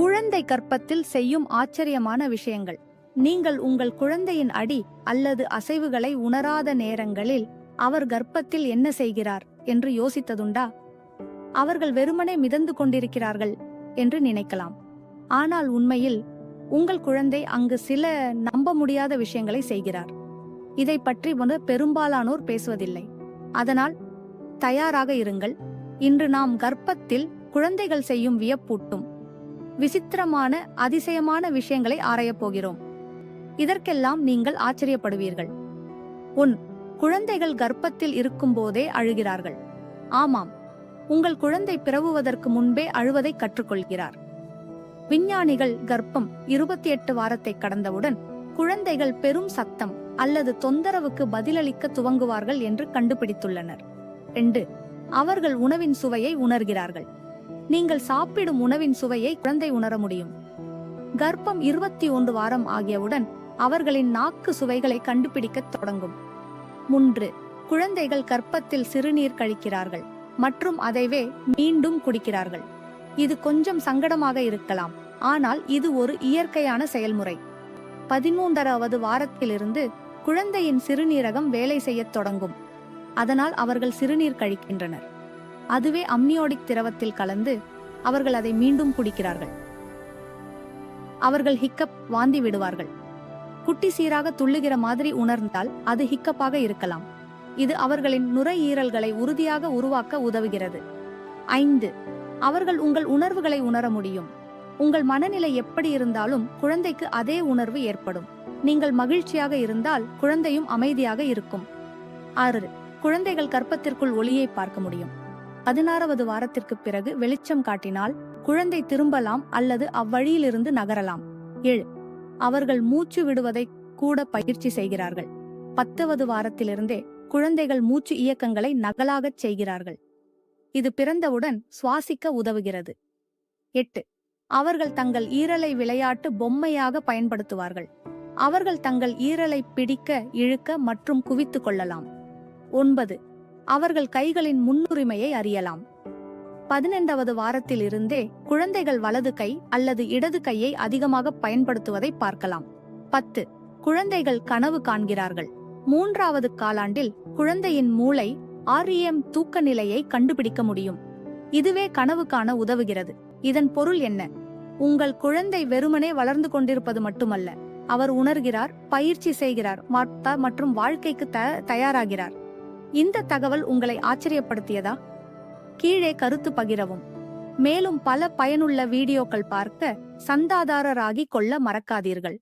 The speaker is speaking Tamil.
குழந்தை கர்ப்பத்தில் செய்யும் ஆச்சரியமான விஷயங்கள். நீங்கள் உங்கள் குழந்தையின் அடி அல்லது அசைவுகளை உணராத நேரங்களில் அவர் கர்ப்பத்தில் என்ன செய்கிறார் என்று யோசித்ததுண்டா? அவர்கள் வெறுமனே மிதந்து கொண்டிருக்கிறார்கள் என்று நினைக்கலாம். ஆனால் உண்மையில் உங்கள் குழந்தை அங்கு சில நம்ப முடியாத விஷயங்களை செய்கிறார். இதை பற்றி முத பெரும்பாலானோர் பேசுவதில்லை. அதனால் தயாராக இருங்கள். இன்று நாம் கர்ப்பத்தில் குழந்தைகள் செய்யும் வியப்பூட்டும். விசித்திரமான அதிசயமான விஷயங்களை ஆராயப் போகிறோம். இதற்கெல்லாம் நீங்கள் ஆச்சரியப்படுவீர்கள். உன் குழந்தைகள் கர்ப்பத்தில் இருக்கும்போதே அழுகிறார்கள். ஆமாம் உங்கள் குழந்தை பிறவுவதற்கு முன்பே அழுவதை கற்றுக்கொள்கிறார். விஞ்ஞானிகள் கர்ப்பம் இருபத்தி எட்டு வாரத்தை கடந்தவுடன் குழந்தைகள் பெரும் சத்தம் அல்லது தொந்தரவுக்கு பதிலளிக்க துவங்குவார்கள் என்று கண்டுபிடித்துள்ளனர். ரெண்டு அவர்கள் உணவின் சுவையை உணர்கிறார்கள். நீங்கள் சாப்பிடும் உணவின் சுவையை குழந்தை உணர முடியும். கர்ப்பம் இருபத்தி ஒன்று வாரம் ஆகியவுடன் அவர்களின் நாக்கு சுவைகளை கண்டுபிடிக்கத் தொடங்கும். மூன்று குழந்தைகள் கர்ப்பத்தில் சிறுநீர் கழிக்கிறார்கள் மற்றும் அதைவே மீண்டும் குடிக்கிறார்கள். இது கொஞ்சம் சங்கடமாக இருக்கலாம் ஆனால் இது ஒரு இயற்கையான செயல்முறை. பதிமூன்றாவது வாரத்திலிருந்து குழந்தையின் சிறுநீரகம் வேலை செய்யத் தொடங்கும். அதனால் அவர்கள் சிறுநீர் கழிக்கின்றனர். அதுவே அம்னியோடிக் திரவத்தில் கலந்து அவர்கள் அதை மீண்டும் குடிக்கிறார்கள். அவர்கள் ஹிக்கப் வாந்தி விடுவார்கள். குட்டி சீராக துள்ளுகிற மாதிரி உணர்ந்தால் அது ஹிக்கப்பாக இருக்கலாம். இது அவர்களின் நுரையீரல்களை உறுதியாக உருவாக்க உதவுகிறது. ஐந்து அவர்கள் உங்கள் உணர்வுகளை உணர முடியும். உங்கள் மனநிலை எப்படி இருந்தாலும் குழந்தைக்கு அதே உணர்வு ஏற்படும். நீங்கள் மகிழ்ச்சியாக இருந்தால் குழந்தையும் அமைதியாக இருக்கும். ஆறு குழந்தைகள் கற்பத்திற்குள் ஒளியை பார்க்க முடியும். பதினாறாவது வாரத்திற்கு பிறகு வெளிச்சம் காட்டினால் குழந்தை திரும்பலாம் அல்லது அவ்வழியிலிருந்து நகரலாம். ஏழு. அவர்கள் மூச்சு விடுவதை கூட பயிற்சி செய்கிறார்கள். பத்தாவது வாரத்திலிருந்தே குழந்தைகள் மூச்சு இயக்கங்களை நகலாகச் செய்கிறார்கள். இது பிறந்தவுடன் சுவாசிக்க உதவுகிறது. எட்டு. அவர்கள் தங்கள் ஈரலை விளையாட்டு பொம்மையாக பயன்படுத்துவார்கள். அவர்கள் தங்கள் ஈரலை பிடிக்க இழுக்க மற்றும் குவித்துக் கொள்ளலாம். ஒன்பது. அவர்கள் கைகளின் முன்னுரிமையை அறியலாம். பதினைந்தாவது வாரத்திலிருந்தே குழந்தைகள் வலது கை அல்லது இடது கையை அதிகமாக பயன்படுத்துவதை பார்க்கலாம். பத்து குழந்தைகள் கனவு காண்கிறார்கள். மூன்றாவது காலாண்டில் குழந்தையின் மூளை ஆர்இஎம் தூக்க நிலையை கண்டுபிடிக்க முடியும். இதுவே கனவு காண உதவுகிறது. இதன் பொருள் என்ன? உங்கள் குழந்தை வெறுமனே வளர்ந்து கொண்டிருப்பது மட்டுமல்ல. அவர் உணர்கிறார் பயிற்சி செய்கிறார் மற்றும் வாழ்க்கைக்கு த- தயாராகிறார். இந்த தகவல் உங்களை ஆச்சரியப்படுத்தியதா? கீழே கருத்து பகிரவும். மேலும் பல பயனுள்ள வீடியோக்கள் பார்க்க சந்தாதாரராகிக் கொள்ள மறக்காதீர்கள்.